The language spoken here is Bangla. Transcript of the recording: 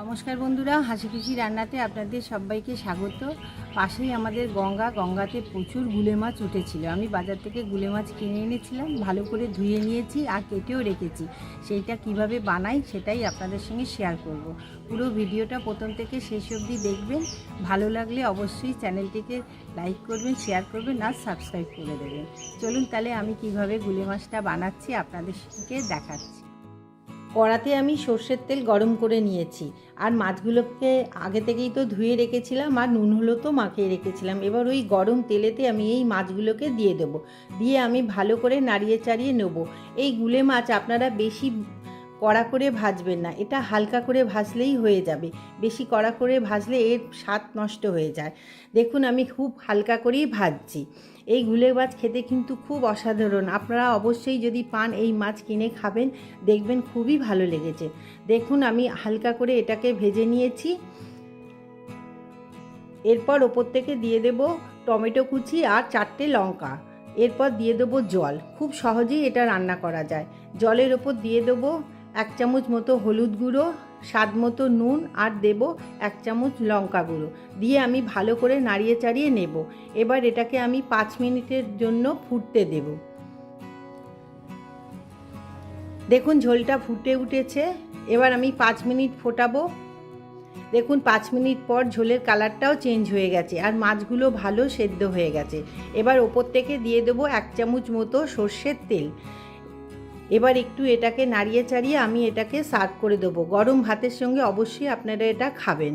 নমস্কার বন্ধুরা, হাসি খুশি রান্নাতে আপনাদের সবাইকে স্বাগত। পাশেই আমাদের গঙ্গা, গঙ্গাতে প্রচুর গুলে মাছ উঠেছিল। আমি বাজার থেকে গুলে মাছ কিনে এনেছিলাম, ভালো করে ধুয়ে নিয়েছি আর কেটেও রেখেছি। সেইটা কীভাবে বানাই সেটাই আপনাদের সঙ্গে শেয়ার করব। পুরো ভিডিওটা প্রথম থেকে শেষ অবধি দেখবেন। ভালো লাগলে অবশ্যই চ্যানেলটিকে লাইক করবেন শেয়ার করবেন আর সাবস্ক্রাইব করে দেবেন। চলুন তাহলে আমি কীভাবে গুলে মাছটা বানাচ্ছি আপনাদের সঙ্গে দেখাচ্ছি। কড়াতে আমি সর্ষের তেল গরম করে নিয়েছি। আর মাছগুলোকে আগে থেকেই তো ধুয়ে রেখেছিলাম, আর নুন হলো তো মাখিয়ে রেখেছিলাম। এবার ওই গরম তেলেতে আমি এই মাছগুলোকে দিয়ে দেবো। দিয়ে আমি ভালো করে নাড়িয়ে চাড়িয়ে নেব। এই গুলে মাছ আপনারা বেশি কড়া করে ভাজবেন না। এটা হালকা করে ভাজলেই হয়ে যাবে। বেশি কড়া করে ভাজলে এর স্বাদ নষ্ট হয়ে যায়। দেখুন, আমি খুব হালকা করেই ভাজছি। এই গুলে মাছ খেতে কিন্তু খুব অসাধারণ। আপনারা অবশ্যই যদি পান, এই মাছ কিনে খাবেন, দেখবেন খুবই ভালো লেগেছে। দেখুন, আমি হালকা করে এটাকে ভেজে নিয়েছি। এরপর ওপর থেকে দিয়ে দেব টমেটো কুচি আর চারটে লঙ্কা। এরপর দিয়ে দেবো জল। খুব সহজেই এটা রান্না করা যায়। জলের ওপর দিয়ে দেবো এক চামচ মতো হলুদ গুঁড়ো, স্বাদ মতো নুন আর দেব এক চামচ লঙ্কা গুঁড়ো। দিয়ে আমি ভালো করে নাড়িয়ে চাড়িয়ে নেব। এবার এটাকে আমি পাঁচ মিনিটের জন্য ফুটতে দেব। দেখুন ঝোলটা ফুটে উঠেছে। এবার আমি পাঁচ মিনিট ফোটাবো। দেখুন পাঁচ মিনিট পর ঝোলের কালারটাও চেঞ্জ হয়ে গেছে আর মাছগুলো ভালো সেদ্ধ হয়ে গেছে। এবার ওপর থেকে দিয়ে দেবো এক চামচ মতো সর্ষের তেল। এবার একটু এটাকে নাড়িয়ে চাড়িয়ে আমি এটাকে সার্ভ করে দেবো। গরম ভাতের সঙ্গে অবশ্যই আপনারা এটা খাবেন।